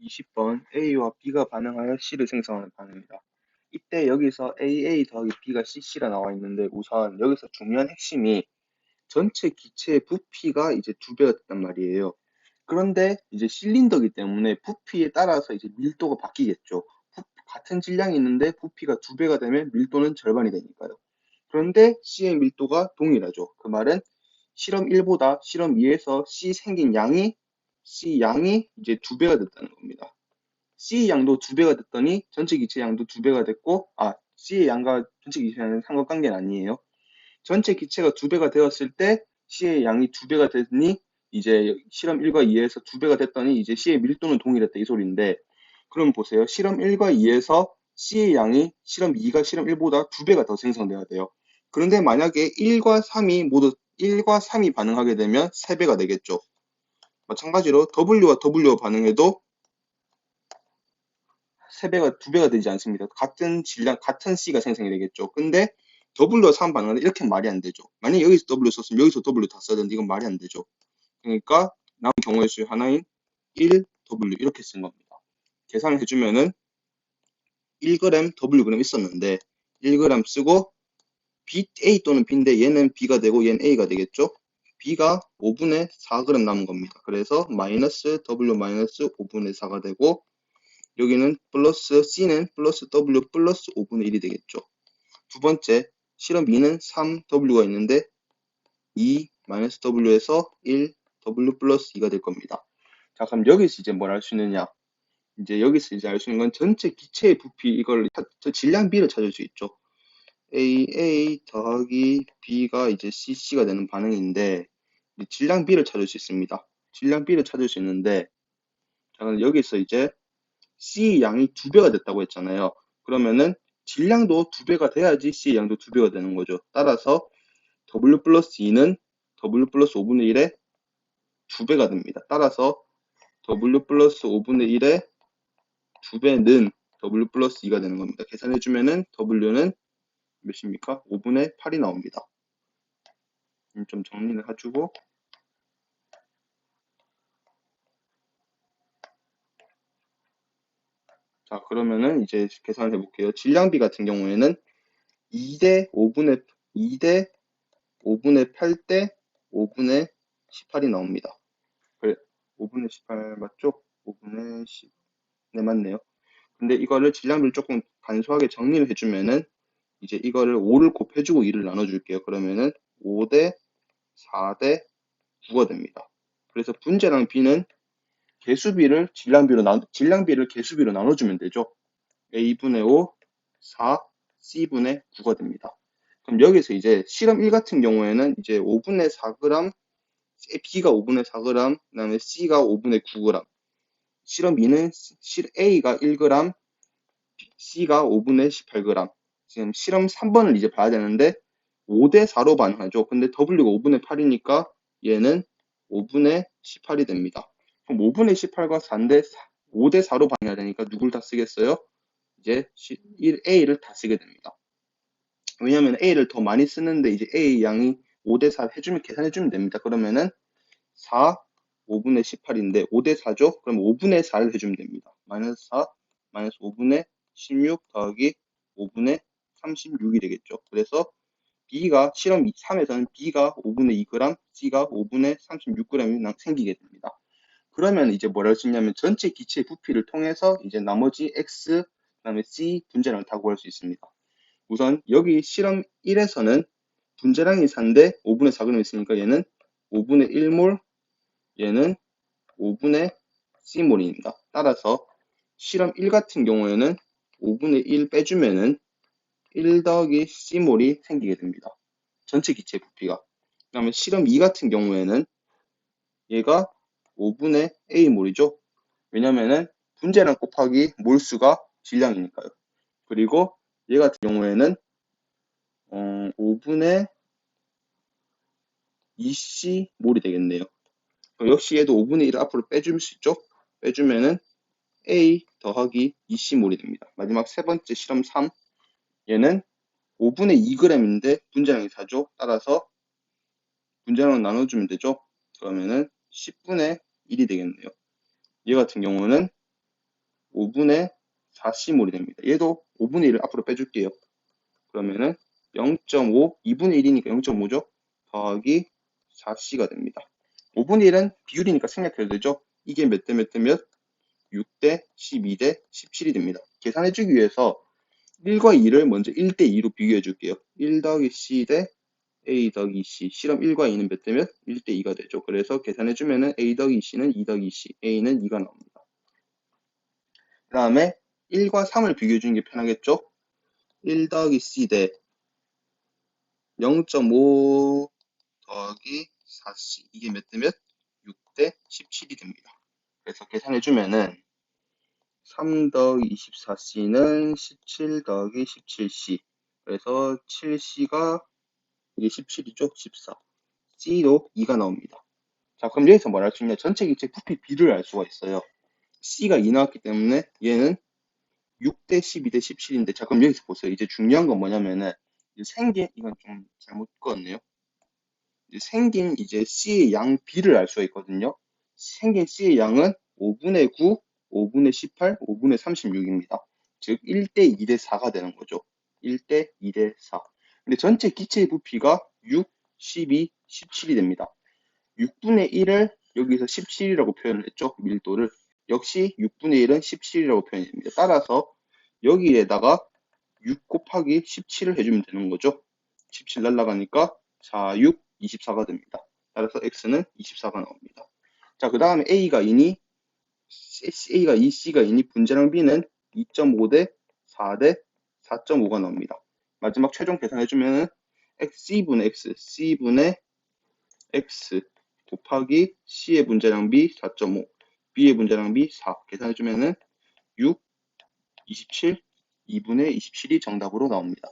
20번 A와 B가 반응하여 C를 생성하는 반응입니다. 이때 여기서 AA 더하기 B가 CC가 나와 있는데 우선 여기서 중요한 핵심이 전체 기체의 부피가 이제 두 배가 됐단 말이에요. 그런데 이제 실린더기 때문에 부피에 따라서 이제 밀도가 바뀌겠죠. 부- 같은 질량이 있는데 부피가 두 배가 되면 밀도는 절반이 되니까요. 그런데 C의 밀도가 동일하죠. 그 말은 실험 1보다 실험 2에서 C 생긴 양이 C 양이 이제 두 배가 됐다는 겁니다. C 양도 두 배가 됐더니 전체 기체 양도 두 배가 됐고, 아, C의 양과 전체 기체 양은 상관관계는 아니에요. 전체 기체가 두 배가 되었을 때 C의 양이 두 배가 됐니 이제 실험 1과 2에서 두 배가 됐더니 이제 C의 밀도는 동일했다 이 소리인데 그럼 보세요. 실험 1과 2에서 C의 양이 실험 2가 실험 1보다 두 배가 더 생성돼야 돼요. 그런데 만약에 1과 3이 모두 1과 3이 반응하게 되면 3배가 되겠죠. 마찬가지로 W와 W가 반응해도 3배가, 2배가 되지 않습니다. 같은 질량, 같은 C가 생성이 되겠죠. 근데 W와 3 반응하는데 이렇게 말이 안 되죠. 만약에 여기서 W 썼으면 여기서 W 다 써야 되는데 이건 말이 안 되죠. 그러니까 남은 경우의 수 하나인 1W 이렇게 쓴 겁니다. 계산을 해주면은 1g Wg 있었는데 1g 쓰고 B, A 또는 B인데 얘는 B가 되고 얘는 A가 되겠죠. B가 5분의 4g 남은 겁니다. 그래서 마이너스 W 마이너스 5분의 4가 되고 여기는 플러스 C는 플러스 W 플러스 5분의 1이 되겠죠. 두 번째 실험 2는 3W가 있는데 2 마이너스 W에서 1 W 플러스 2가 될 겁니다. 자 그럼 여기서 이제 뭘 알 수 있느냐 이제 여기서 이제 알 수 있는 건 전체 기체의 부피 이걸 차- 저 질량 B를 찾을 수 있죠. AA 더하기 B가 이제 CC가 되는 반응인데 이 질량 B를 찾을 수 있습니다. 질량 B를 찾을 수 있는데 자 여기서 이제 C 양이 두 배가 됐다고 했잖아요. 그러면은 질량도 두 배가 돼야지 C 양도 두 배가 되는 거죠. 따라서 W 플러스 2는 W 플러스 5분의 1에 두 배가 됩니다. 따라서 W 플러스 5분의 1에 두 배는 W 플러스 2가 되는 겁니다. 계산해주면은 W는 몇입니까? 5분의 8이 나옵니다. 음, 좀 정리를 해주고 자 그러면은 이제 계산을 해볼게요. 질량비 같은 경우에는 2대 5분의 2대 5분의 8대 5분의 18이 나옵니다. 그래 5분의 18 맞죠? 5분의 10. 네 맞네요. 근데 이거를 질량비를 조금 간소하게 정리를 해주면은 이제 이거를 5를 곱해주고 2를 나눠줄게요. 그러면은 5 대 4 대 9가 됩니다. 그래서 분자랑 B는 개수비를 질량비로 나 질량비를 개수비로 나눠주면 되죠. A분의 5, 4, C분의 9가 됩니다. 그럼 여기서 이제 실험 1 같은 경우에는 이제 5분의 4g, B가 5분의 4g, 그 다음에 C가 5분의 9g. 실험 2는 A가 1g, C가 5분의 18g. 지금 실험 3번을 이제 봐야 되는데 5대 4로 반응하죠. 근데 W가 5분의 8이니까 얘는 5분의 18이 됩니다. 그럼 5분의 18과 4인데 5대 4로 반응해야 되니까 누굴 다 쓰겠어요? 이제 1A를 다 쓰게 됩니다. 왜냐면 A를 더 많이 쓰는데 이제 A 양이 5대 4 해주면 계산해주면 됩니다. 그러면은 4, 5분의 18인데 5대 4죠? 그럼 5분의 4를 해주면 됩니다. 마이너스 4, 마이너스 5분의 16 더하기 5분의 36이 되겠죠. 그래서 B가 실험 3에서는 B가 5분의 2g, C가 5분의 36g이 생기게 됩니다. 그러면 이제 뭘 할 수 있냐면 전체 기체의 부피를 통해서 이제 나머지 X, 그다음에 C 분자량을 다 구할 수 있습니다. 우선 여기 실험 1에서는 분자량이 4인데 5분의 4g 있으니까 얘는 5분의 1몰, 얘는 5분의 C몰입니다. 따라서 실험 1 같은 경우에는 5분의 1 빼주면은 1 더하기 C몰이 생기게 됩니다. 전체 기체 부피가. 그 다음에 실험 2 같은 경우에는 얘가 5분의 A몰이죠. 왜냐면은 분자량 곱하기 몰수가 질량이니까요. 그리고 얘 같은 경우에는 어, 5분의 2C몰이 되겠네요. 역시 얘도 5분의 1을 앞으로 빼줄 수 있죠. 빼주면은 A 더하기 2C몰이 됩니다. 마지막 세 번째 실험 3 얘는 5분의 2g인데 분자량이 4죠. 따라서 분자량을 나눠주면 되죠. 그러면은 10분의 1이 되겠네요. 얘 같은 경우는 5분의 4C몰이 됩니다. 얘도 5분의 1을 앞으로 빼줄게요. 그러면은 0.5, 2분의 1이니까 0.5죠? 더하기 4C가 됩니다. 5분의 1은 비율이니까 생략해도 되죠? 이게 몇 대 몇 대면 6대 12대 17이 됩니다. 계산해주기 위해서 1과 2를 먼저 1대 2로 비교해 줄게요. 1 더하기 C 대 A 더하기 C. 실험 1과 2는 몇 대면 1대 2가 되죠. 그래서 계산해 주면은 A 더하기 C는 2 더하기 C. A는 2가 나옵니다. 그 다음에 1과 3을 비교해 주는 게 편하겠죠? 1 더하기 C 대 0.5 더하기 4C. 이게 몇 대면 6대 17이 됩니다. 그래서 계산해 주면은 3 더하기 24C는 17 더하기 17C. 그래서 7C가 이게 17이죠? 14. C도 2가 나옵니다. 자, 그럼 여기서 뭘할수 있냐? 전체 기체 부피 B를 알 수가 있어요. C가 2 나왔기 때문에 얘는 6대 12대 17인데, 자, 그럼 여기서 보세요. 이제 중요한 건 뭐냐면은, 생긴, 이건 좀 잘못 그었네요. 생긴 이제 C의 양 B를 알 수가 있거든요. 생긴 C의 양은 5분의 9, 5분의 18, 5분의 36입니다. 즉 1대 2대 4가 되는 거죠. 1대 2대 4. 근데 전체 기체의 부피가 6, 12, 17이 됩니다. 6분의 1을 여기서 17이라고 표현을 했죠. 밀도를. 역시 6분의 1은 17이라고 표현이 됩니다. 따라서 여기에다가 6 곱하기 17을 해주면 되는 거죠. 17 날라가니까 4, 6, 24가 됩니다. 따라서 x는 24가 나옵니다. 자, 그 다음에 a가 2니 A가 2, C가 2니 분자량 B는 2.5 대 4 대 4.5가 나옵니다. 마지막 최종 계산해주면은 C분의 X, C분의 X 곱하기 C의 분자량 B 4.5, B의 분자량 B 4 계산해주면은 6, 27, 2분의 27이 정답으로 나옵니다.